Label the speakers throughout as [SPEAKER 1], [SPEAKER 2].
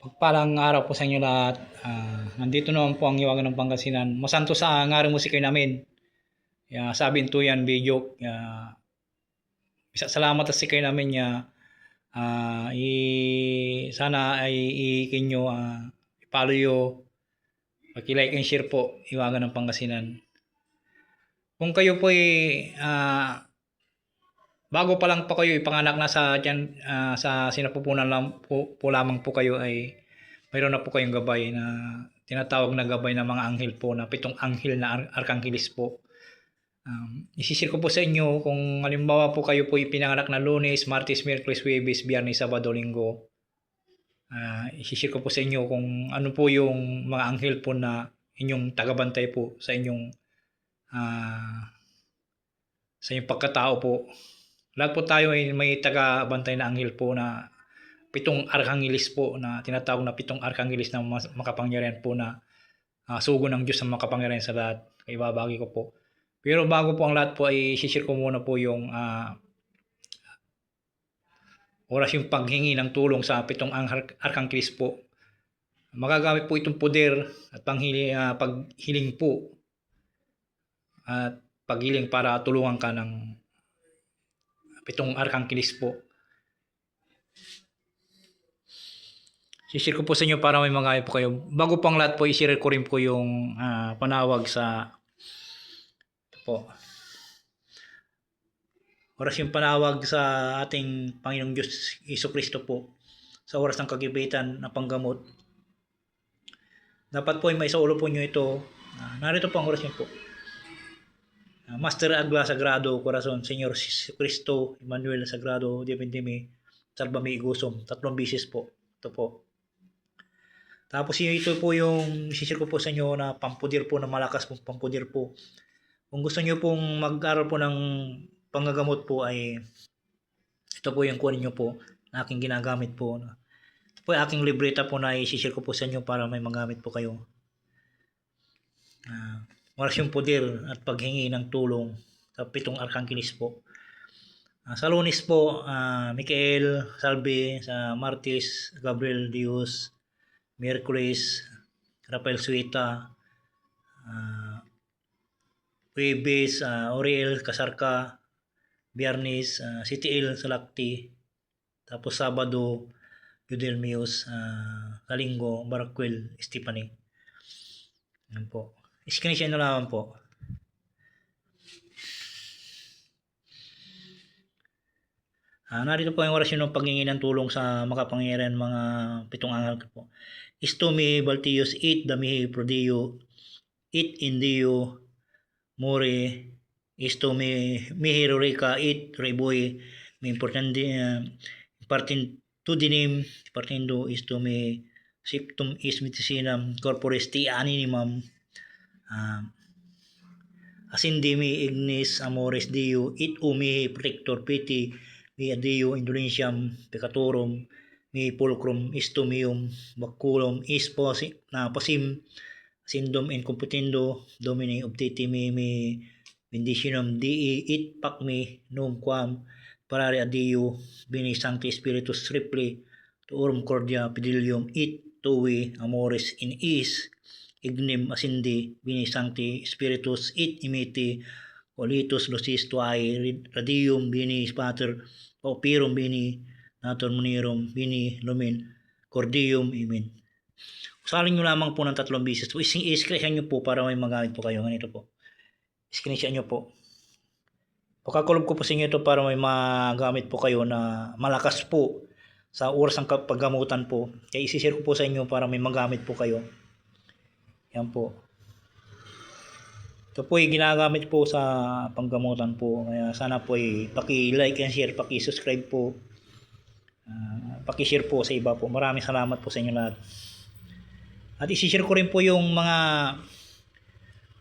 [SPEAKER 1] Pagpalang araw po sa inyo lahat. Ah, nandito naman po ang Iwagan ng Pangasinan. Masanto sa ngari musika namin. Ya, sabi to yan video. Ya, isa salamat sa sikay namin ya. Ah, i sana ay ikinyo ah, i-follow yo. Paki-like and share po Iwagan ng Pangasinan. Kung kayo po ay ah, bago pa lang po kayo ipanganak na sa dyan, ah, sa sinapupunan lang po, po lamang po kayo ay mayroon na po kayong gabay na tinatawag na gabay ng mga anghel po na pitong anghel na ar- arkangelis po. Um, isisir ko po sa inyo kung halimbawa po kayo po ipinanganak na lunes, martes, miyerkules, huwebes, biyernes, sabado, linggo. Uh, isisir ko po sa inyo kung ano po yung mga anghel po na inyong tagabantay po sa inyong ah, sa inyong pagkatao po. Lahat po tayo ay may taga-bantay na anghel po na pitong arkangelis po na tinatawag na pitong arkangelis na makapangyarihan po na ah, sugo ng Diyos na makapangyarihan sa lahat. Kaya babagi ko po. Pero bago po ang lahat po ay share ko muna po yung ah, oras yung paghingi ng tulong sa pitong ang- arkangelis po. Magagamit po itong poder at panghili, ah, paghiling po at paghiling para tulungan ka ng pitong arkangelis po. Sishare ko po sa inyo para may mga po kayo. Bago pang lahat po, i-share ko rin po yung ah, panawag sa ito po. Oras yung panawag sa ating Panginoong Diyos Iso Kristo po sa oras ng kagipitan na panggamot. Dapat po ay may saulo po nyo ito. Ah, narito po ang oras nyo po. Ah, Master Agla Sagrado Corazon, Jesu Cristo, Emmanuel Sagrado, Divindimi, Salvame Igusum. Tatlong bisis po. Ito po. Tapos ito po yung sisir ko po sa inyo na pampudir po, na malakas pong pampudir po. Kung gusto nyo pong mag-aral po ng panggagamot po ay ito po yung kunin nyo po na aking ginagamit po. Ito po yung aking libreta po na isisir ko po sa inyo para may magamit po kayo. Uh, oras yung pudir at paghingi ng tulong sa pitong arkangelis po. Ah, sa lunes po, ah, Michael Salve, sa Martes, Gabriel Dios, Miyerkules, Rafael Suita, uh, Huwebes, uh, Oriel Kasarka, Biyernes, uh, CTL Salakti, tapos Sabado, Yudel Mios, uh, sa Linggo, Barakwel, Estipani. Yan po. Screenshot na naman po. Ah, narito po yung orasyon ng paghingi ng tulong sa makapangyarihan mga pitong anghel ko po. Istumi Baltius it damihi prodio it indio more istumi mihirurika it reboy mi importante uh, partin tudinim partindo istumi siptum is medicinam corporis ti animam uh, asindimi ignis amores dio it umi protector piti mi adio indonesiam pecatorum mi pulcrum istumium baculum is posi, na pasim sindom in computindo domini obtiti mi mi benditionum dii it pac mi num quam parare adio bini sancti spiritus tripli tuorum cordia pedilium it tuwi amores in is ignim asindi bini sancti spiritus it imiti Olitus lucis tuae radium bini pater opirum bini nator munirum bini lumin cordium imin. Usalin nyo lamang po ng tatlong bisis i-screenshot nyo po para may magamit po kayo. Ganito po. Screenshot nyo po. Pagkakulob ko po sa inyo ito para may magamit po kayo na malakas po sa oras ng paggamutan po. Kaya isishare ko po sa inyo para may magamit po kayo yan po ito po ay ginagamit po sa panggamutan po. Kaya sana po ay paki-like and share, paki-subscribe po. Uh, paki-share po sa iba po. Maraming salamat po sa inyo lahat. At isi-share ko rin po yung mga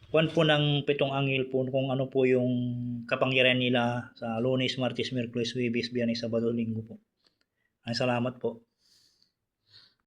[SPEAKER 1] kwan po ng pitong angel po kung ano po yung kapangyarihan nila sa Lunes, Martes, Miyerkules, Huwebes, Biyernes, Sabado, Linggo po. Ay salamat po.